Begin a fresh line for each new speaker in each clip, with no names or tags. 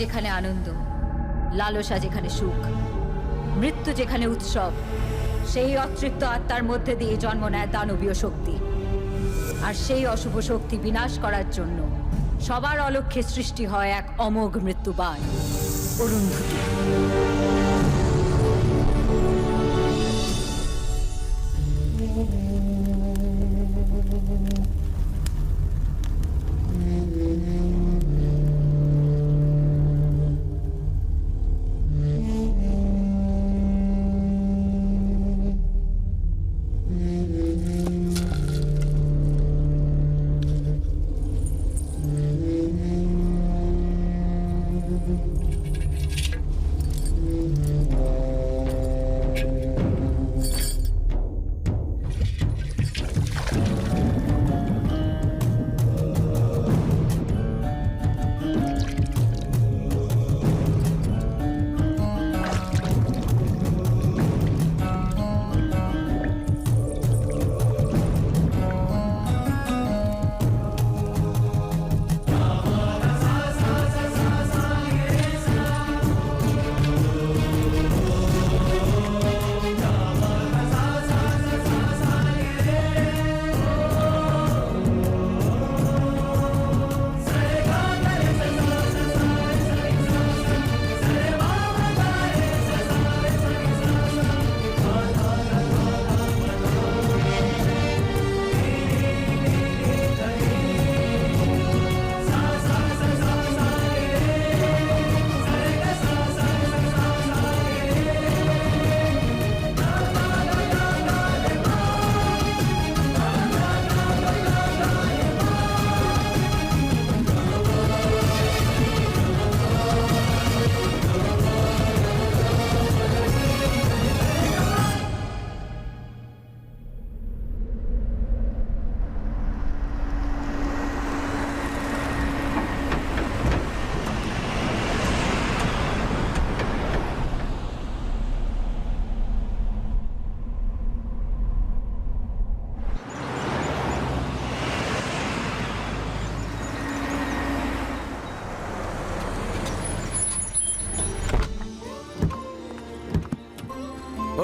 যেখানে আনন্দ, লালসা যেখানে সুখ, মৃত্যু যেখানে উৎসব, সেই অতৃপ্ত আত্মার মধ্যে দিয়ে জন্ম নেয় দানবীয় শক্তি। আর সেই অশুভ শক্তি বিনাশ করার জন্য সবার অলক্ষ্যে সৃষ্টি হয় এক অমোঘ মৃত্যুবান অরুন্ধতী।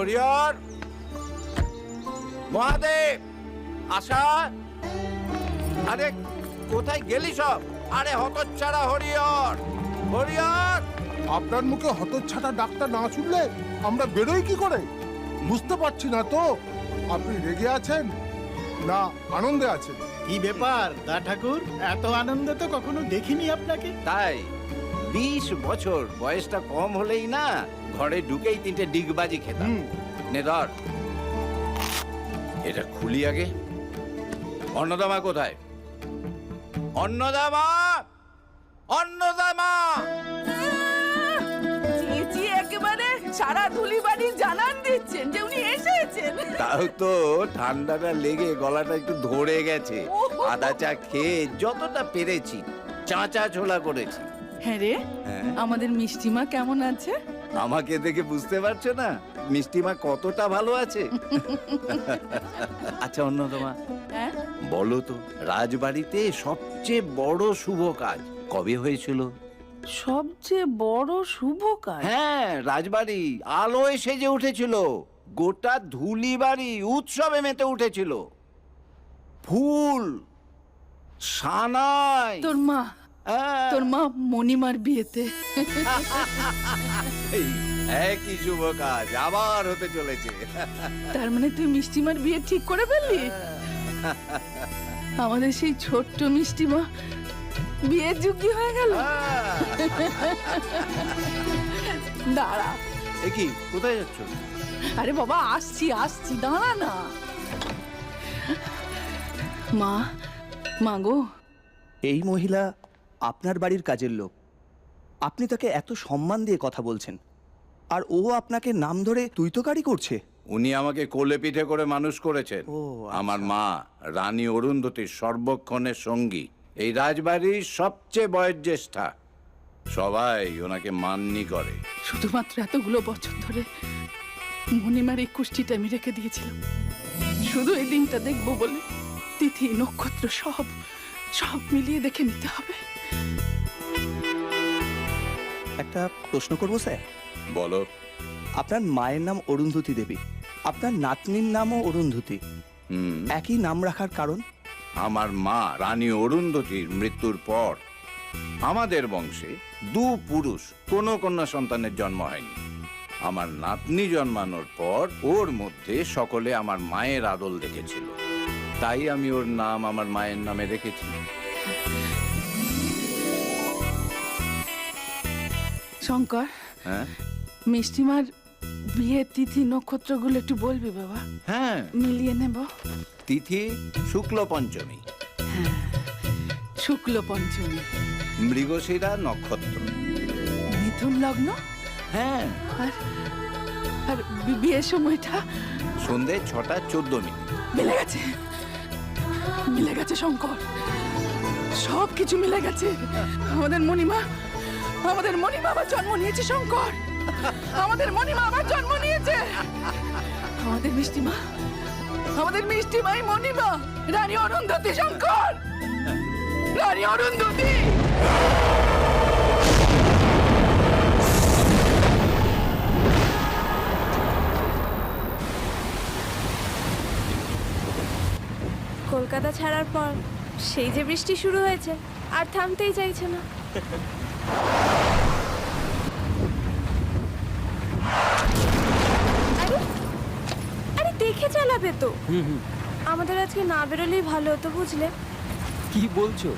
হরিহর। মহাদেব আশা। আরে কোথায় গেলি সব? আরে হতচ্ছাড়া হরিহর। হরিহর!
আপনার মুখে হতচ্ছাটা ডাক্তার না শুনলে আমরা বেরোই কি করে? বুঝতে পারছি না তো। আপনি রেগে আছেন? না আনন্দে আছেন।
কি ব্যাপার? দা ঠাকুর এত আনন্দ তো কখনো দেখিনি আপনাকে।
তাই? বিশ বছর বয়সটা কম হলেই না ঘরে ঢুকেই তিনটে ডিগবাজি খেতাম। নে ধর। এটা খুলি আগে। অন্নদামা কোথায়? অন্নদামা! অন্নদামা!
চেঁচিয়ে একেবারে সারা ধুলি বাড়ি জানান দিচ্ছেন যে উনি এসেছেন।
তাও তো ঠান্ডাটা লেগে গলাটা একটু ধরে গেছে। আদা চা খেয়ে যতটা পেরেছি চাঁচা ছোলা করেছি।
হ্যাঁ রে
হ্যাঁ।
আমাদের মিষ্টিমা কেমন আছে?
আমাকে দেখে বুঝতে পারছ না? মিষ্টিমা কতটা ভালো আছে? আচ্ছা অন্যতমা
হ্যাঁ?
বলো তো রাজবাড়িতে সবচেয়ে বড় শুভ কাজ কবে হয়েছিল?
সবচেয়ে বড় শুভ কাজ?
হ্যাঁ রাজবাড়ি আলোয় সেজে উঠেছিল। গোটা ধুলি বাড়ি উৎসবে মেতে উঠেছিল। ফুল সানাই।
তোর মা তোর মা মণিমার বিয়েতে।
এই একই শুভ কাজ আবার হতে চলেছে।
তার মানে তুই মিষ্টিমার বিয়ে ঠিক করে ফেললি? আমাদের সেই ছোট্ট মিষ্টিমা বিয়ের যোগ্য হয়ে গেল। দাঁড়া।
এ কি কোথায় যাচ্ছ?
আরে বাবা আসছি আসছি দাঁড়া না। মা মা গো।
এই মহিলা আপনার বাড়ির কাজের লোক। আপনি তাকে এত সম্মান দিয়ে কথা বলছেন। আর ও আপনাকে নাম ধরে তুইতকারি করছে।
উনি আমাকে কোলে পিঠে করে মানুষ করেছেন।
ও, আচ্ছা।
আমার মা রানী অরুন্ধতির সর্বক্ষণের সঙ্গী। এই রাজবাড়ির সবচেয়ে বয়োজ্যেষ্ঠা সবাই ওনাকে মাননি করে।
শুধুমাত্র এতগুলো বছর ধরে মণিমার এই কুষ্টিটা আমি রেখে দিয়েছিলাম। শুধু এই দিনটা দেখব বলে তিথি নক্ষত্র সব সব মিলিয়ে দেখে নিতে হবে।
একটা প্রশ্ন করব স্যার?
বলো।
আপনার মায়ের নাম অরুন্ধতী দেবী। আপনার নাতনির নামও অরুন্ধতী।
হুম।
একই নাম রাখার কারণ?
আমার মা রানী অরুন্ধতির মৃত্যুর পর আমাদের বংশে দু পুরুষ কোনো কন্যা সন্তানের জন্ম হয়নি। আমার নাতনি জন্মানোর পর ওর মধ্যে সকলে আমার মায়ের আদল দেখেছিল। তাই আমি ওর নাম আমার মায়ের নামে রেখেছি।
শঙ্কর
হ্যাঁ?
মিষ্টিমার বিয়ের তিথি নক্ষত্রগুলো একটু বলবি বাবা?
হ্যাঁ।
মিলিয়ে নেব।
তিথি শুক্ল পঞ্চমী।
শুক্ল পঞ্চমী।
মৃগশিরা নক্ষত্র।
মিথুন লগ্ন?
হ্যাঁ।
আর আর বিয়ের সময়টা?
সন্ধে ছটা চোদ্দ মিনিট।
মিলে গেছে। মিলে গেছে শঙ্কর। সব কিছু মিলে গেছে। আমাদের মণিমা আমাদের মণিমা আবার জন্ম নিয়েছে, শঙ্কর। আমাদের মণিমা আবার জন্ম নিয়েছে। আমাদের মিষ্টি মা, আমাদের মিষ্টিমাই মণিমা, রানী অরুন্ধতী, শঙ্কর। রানী অরুন্ধতী।
কলকাতা ছাড়ার পর সেই যে বৃষ্টি শুরু হয়েছে, আর থামতেই চাইছে না। চালাবে তো? আমাদের আজকে না বেরোলেই ভালো হতো বুঝলে?
কি বলছো?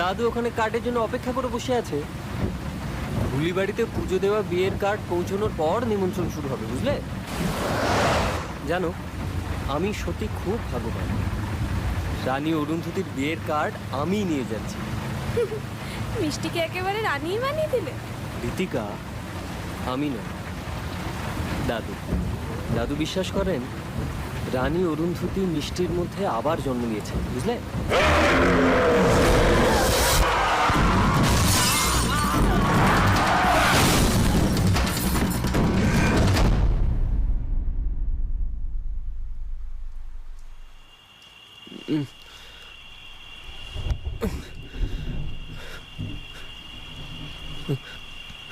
দাদু ওখানে কার্ডের জন্য অপেক্ষা করে বসে আছে। বাড়িতে পুজো দেওয়া বিয়ের কার্ড পৌঁছানোর পর নিমন্ত্রণ শুরু হবে বুঝলে? জানো আমি সত্যি খুব ভাগ্যবান। রানী অরুন্ধতির বিয়ের কার্ড আমি নিয়ে যাচ্ছি।
মিষ্টিকে একেবারে রানিই বানিয়ে দিলে।
রীতিকা আমি না দাদু দাদু বিশ্বাস করেন? রানী অরুন্ধতী মিষ্টির মধ্যে আবার জন্ম নিয়েছেন, বুঝলে?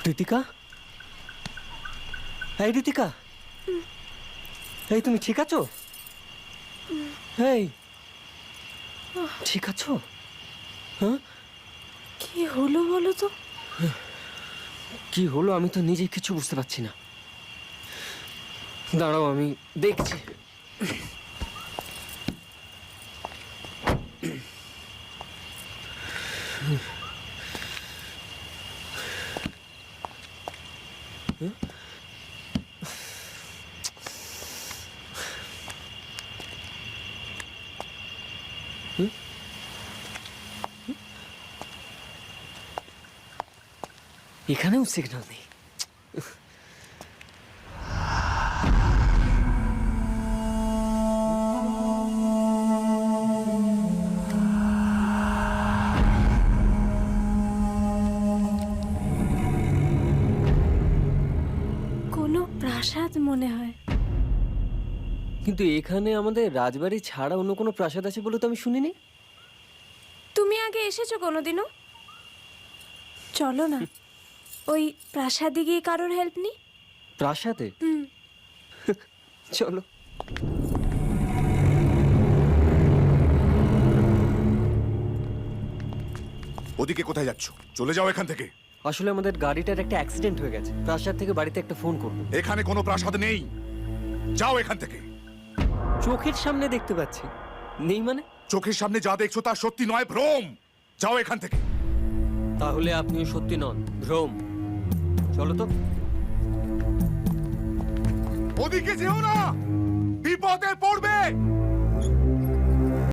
রীতিকা? এই রীতিকা? এই তুমি ঠিক আছো? এই ঠিক আছো? হ্যাঁ?
কি হলো বলো তো?
কি হলো আমি তো নিজে কিছু বুঝতে পারছি না। দাঁড়াও আমি দেখছি। এখানেও সিগন্যাল নেই।
কোনো প্রাসাদ মনে হয়।
কিন্তু এখানে আমাদের রাজবাড়ি ছাড়া অন্য কোনো প্রাসাদ আছে বলে তো আমি শুনিনি।
তুমি আগে এসেছ কোনোদিনও? চলো না। ওই প্রাসাদে গিয়ে কারোর হেল্প নি?
প্রাসাদে? চলো।
ওদিকে কোথায় যাচ্ছ? চলে যাও এখান থেকে।
আসলে আমাদের গাড়িটার একটা অ্যাক্সিডেন্ট হয়ে গেছে। প্রাসাদ থেকে বাড়িতে একটা ফোন করব।
এখানে কোনো প্রাসাদ নেই। যাও এখান থেকে।
চোখের সামনে দেখতে পাচ্ছি। নেই মানে?
চোখের সামনে যা দেখছ তা সত্যি নয় ভ্রম! যাও এখান থেকে।
তাহলে আপনিও সত্যি নন ভ্রম। চলো তো।
ওদিকে যেও না। বিপদে পড়বে।